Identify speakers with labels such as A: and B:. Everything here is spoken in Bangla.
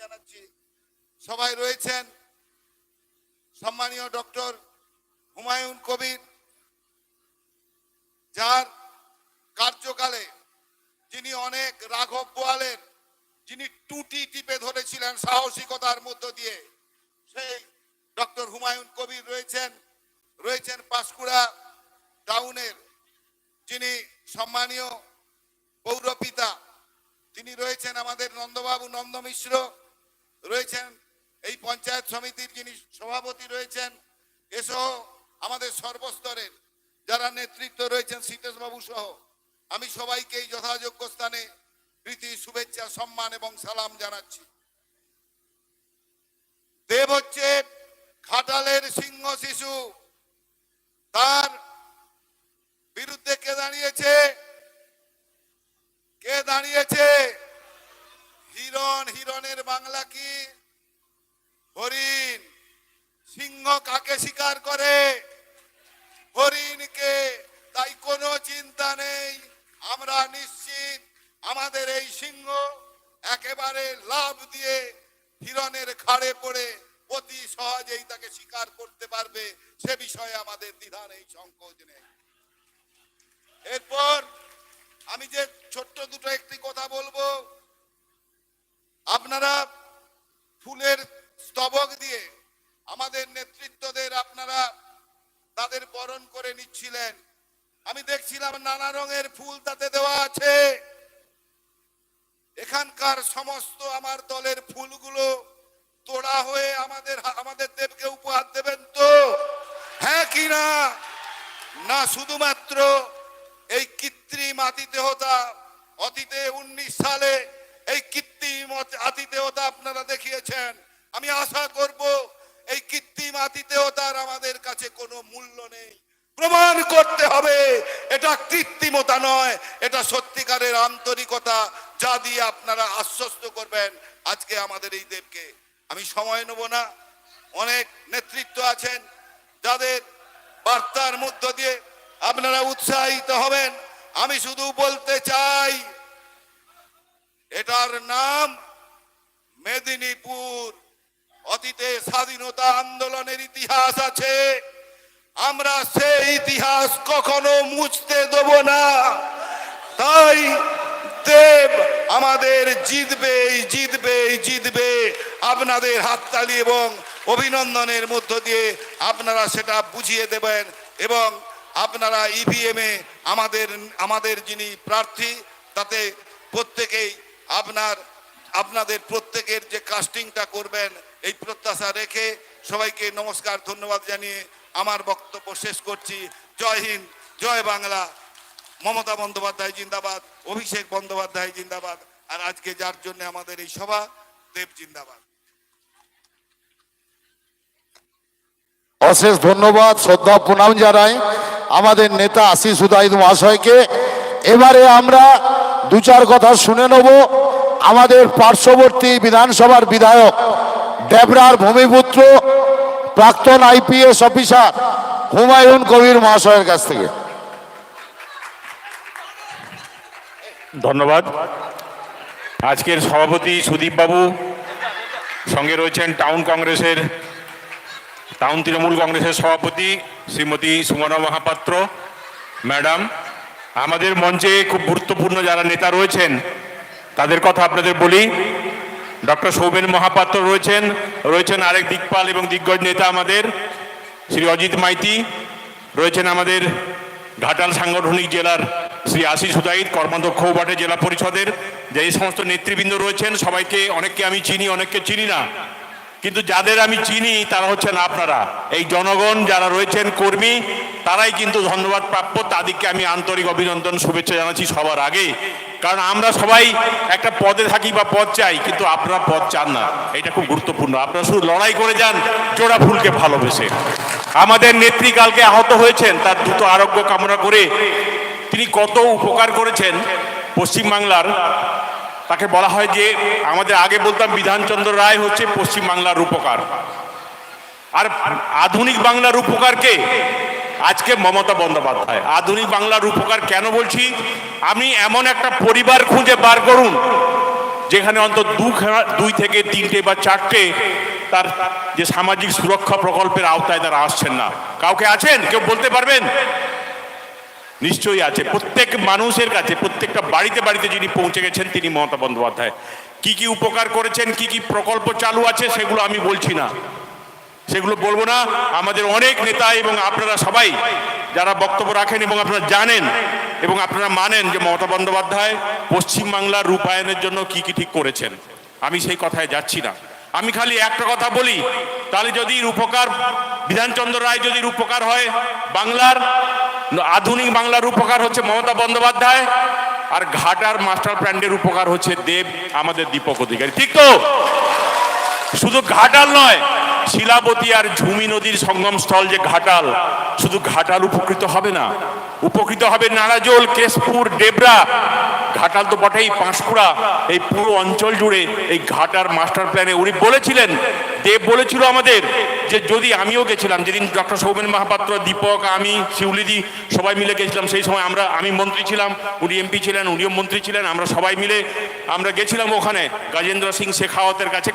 A: জানাচ্ছি। সবাই রয়েছেন। সম্মানীয় ডক্টর হুমায়ুন কবির যার কার্যকালে যিনি অনেক রাঘব বোয়ালের যিনি টুটি টিপে ধরেছিলেন সাহসিকতার মধ্য দিয়ে, সেই ডক্টর হুমায়ুন কবির রয়েছেন। রয়েছেন পাঁশকুড়া টাউনের যিনি সম্মানীয় পৌরপিতা, তিনি রয়েছেন আমাদের নন্দবাবু নন্দ মিশ্র। রয়েছেন, এই পঞ্চায়েত সমিতির যিনি সভাপতি রয়েছেন, এসহ আমাদের সর্বস্তরের যারা নেতৃত্ব রয়েছেন সীতেশ বাবু সহ, আমি সবাইকে এই যথাযোগ্য স্থানে প্রীতি, শুভেচ্ছা, সম্মান এবং সালাম জানাচ্ছি। দেব হচ্ছে খাটালের সিংহ শিশু। তার বিরুদ্ধে কে দাঁড়িয়েছে? কে দাঁড়িয়েছে? হিরণ, হিরণের বাংলা কি? হরিণ, সিংহ কাকে শিকার করে? হরিণকে, তাই কোনো চিন্তা নেই। আমরা নিশ্চিত আমাদের এই সিংহ একেবারে লাভ দিয়ে হিরণের খাড়ে পড়ে অতি সহজেই তাকে শিকার করতে পারবে। সে বিষয়ে আমাদের দ্বিধা নেই, সংকোচ নেই। এরপর আমি যে ছোট্ট দুটো একটি কথা বলব আপনারা ফুলের স্তবক দিয়ে আমাদের নেতৃত্বদের আপনারা তাদের বরণ করে নিচ্ছিলেন। আমি দেখছিলাম নানা রঙের ফুল তাতে দেওয়া আছে। এখানকার সমস্ত আমার দলের ফুলগুলো তোড়া হয়ে আমাদের আমাদের দেবকে উপহার দেবেন তো? হ্যাঁ কি না? শুধুমাত্র এই কৃত্রিম আতিথেয়তা অতীতে উনিশ সালে এই কৃত্রিম অত- আতিথেয়তা আপনারা দেখিয়েছেন আমি আশা করব এই কৃত্রিম আতিথেয়তার আমাদের কাছে কোনো মূল্য নেই। প্রমাণ করতে হবে, এটা কৃত্রিমতা নয়, এটা সত্যিকারের আন্তরিকতা যা দিয়ে আপনারা আশ্বস্ত করবেন আজকে আমাদের এই দেবকে। আমি সময় নেব না, অনেক নেতৃত্ব আছেন যাদের বার্তার মধ্য দিয়ে আপনারা উৎসাহিত হবেন। আমি শুধু বলতে চাই, এটার নাম মেদিনীপুর। অতীতে স্বাধীনতা আন্দোলনের ইতিহাস আছে। আমরা সেই ইতিহাস কখনো মুছতে দেব না। তাই দেব আমাদের জিতবেই জিতবেই জিতবে আপনাদের হাততালি এবং অভিনন্দনের মধ্য দিয়ে আপনারা সেটা বুঝিয়ে দেবেন এবং আপনারা ইভিএমে আমাদের আমাদের যিনি প্রার্থী, তাতে প্রত্যেকেই আপনার, আপনাদের প্রত্যেকের যে কাস্টিংটা করবেন এই প্রত্যাশা রেখে সবাইকে নমস্কার, ধন্যবাদ জানিয়ে আমার বক্তব্য শেষ করছি। জয় হিন্দ, জয় বাংলা। মমতা বন্দ্যোপাধ্যায় জিন্দাবাদ, অভিষেক বন্দ্যোপাধ্যায় জিন্দাবাদ, আর আজকে যার জন্য আমাদের এই সভা, দেব জিন্দাবাদ।
B: অশেষ ধন্যবাদ, শ্রদ্ধা, প্রণাম জানাই আমাদের নেতা আশিস উদায়িত মহাশয়কে। এবারে আমরা দু চার কথা শুনে নেব। আমাদের পার্শ্ববর্তী বিধানসভার বিধায়ক দেবরার ভূমিপুত্র, প্রাক্তন আইপিএস অফিসার হুমায়ুন কবির মহাশয়ের কাছ থেকে।
C: ধন্যবাদ। আজকের সভাপতি সুদীপ বাবু, সঙ্গে রয়েছেন টাউন কংগ্রেসের, টাউন তৃণমূল কংগ্রেসের সভাপতি শ্রীমতী সুমনা মহাপাত্র। ম্যাডাম, আমাদের মঞ্চে খুব গুরুত্বপূর্ণ যারা নেতা রয়েছেন, তাদের কথা আপনাদের বলি। ডক্টর সৌমেন মহাপাত্র রয়েছেন। রয়েছেন আরেক দিকপাল এবং দিগ্গজ নেতা আমাদের, শ্রী অজিত মাইতি। রয়েছেন আমাদের ঘাটাল সাংগঠনিক জেলার শ্রী আশিস হুদাইদ, কর্মাধ্যক্ষ বাটে জেলা পরিষদের। যে এই সমস্ত নেতৃবৃন্দ রয়েছেন, সবাইকে অনেককে আমি চিনি, অনেককে চিনি না। কিন্তু যাদের আমি চিনি, তারা হচ্ছেন আপনারা। এই জনগণ যারা রয়েছেন কর্মী, তারাই কিন্তু ধন্যবাদ প্রাপ্য। তাদেরকে আমি আন্তরিক অভিনন্দন, শুভেচ্ছা জানাচ্ছি সবার আগে। কারণ আমরা সবাই একটা পদে থাকি বা পদ চাই, কিন্তু আপনারা পদ চান না। এটা খুব গুরুত্বপূর্ণ। আপনারা শুধু লড়াই করে যান, জোড়া ফুলকে ভালোবেসে। আমাদের নেত্রী কালকে আহত হয়েছেন, তার দ্রুত আরোগ্য কামনা করে। তিনি কত উপকার করেছেন পশ্চিমবাংলার, তাকে বলা হয় যে, আমাদের আগে বলতাম বিধানচন্দ্র রায় হচ্ছে পশ্চিমবাংলার রূপকার। আর আধুনিক বাংলার রূপকারকে আজকে মমতা বন্দ্যোপাধ্যায়। আধুনিক বাংলার রূপকার কেন বলছি? আপনি এমন একটা পরিবার খুঁজে বার করুন, যেখানে অন্তত দু- দুই থেকে তিনটে বা চারটে তার যে সামাজিক সুরক্ষা প্রকল্পের আওতায় তারা আসছেন না। কাউকে আছেন? কেউ বলতে পারবেন? নিশ্চয়ই আছে। প্রত্যেক মানুষের কাছে, প্রত্যেকটা বাড়িতে বাড়িতে যিনি পৌঁছে গেছেন, তিনি মমতা বন্দ্যোপাধ্যায়। কি কি উপকার করেছেন, কি কি প্রকল্প চালু আছে, সেগুলো আমি বলছি না। সেগুলো বলব না। আমাদের অনেক নেতা এবং আপনারা সবাই যারা বক্তব্য রাখেন এবং আপনারা জানেন এবং আপনারা মানেন যে মমতা বন্দ্যোপাধ্যায় পশ্চিমবাংলার রূপায়ণের জন্য কি কি ঠিক করেছেন। আমি সেই কথায় যাচ্ছি না। আমি খালি একটা কথা বলি, তাহলে যদি রূপকার বিধানচন্দ্র রায় যদি রূপকার হয়, বাংলার আধুনিক বাংলার উপকার হচ্ছে মমতা বন্দ্যোপাধ্যায় আর ঘাটার মাস্টার প্ল্যান্টের উপকার হচ্ছে দেব আমাদের দীপক অধিকারী। ঠিক তো? শুধু ঘাটাল নয়, শিলাবতী আর ঝুমি নদীর সঙ্গম স্থল যে ঘাটাল, শুধু ঘাটাল উপকৃত হবে না। উপকৃত হবে নারাজোল, কেশপুর, ডেবরা। ঘাটাল তো বটেই, পাঁশকুড়া, এই পুরো অঞ্চল জুড়ে এই ঘাটার মাস্টার প্ল্যানে। উনি বলেছিলেন, দেব বলেছিল আমাদের যে যদি আমিও গেছিলাম, যেদিন ডক্টর সৌমেন মহাপাত্র, দীপক, আমি, শিউলিদি সবাই মিলে গেছিলাম, সেই সময় আমরা, আমি মন্ত্রী ছিলাম, উনি এমপি ছিলেন, উনিও মন্ত্রী ছিলেন, আমরা সবাই মিলে আমরা গেছিলাম ওখানে। গাজেন্দ্র সিং শেখাওয়াতের কাছে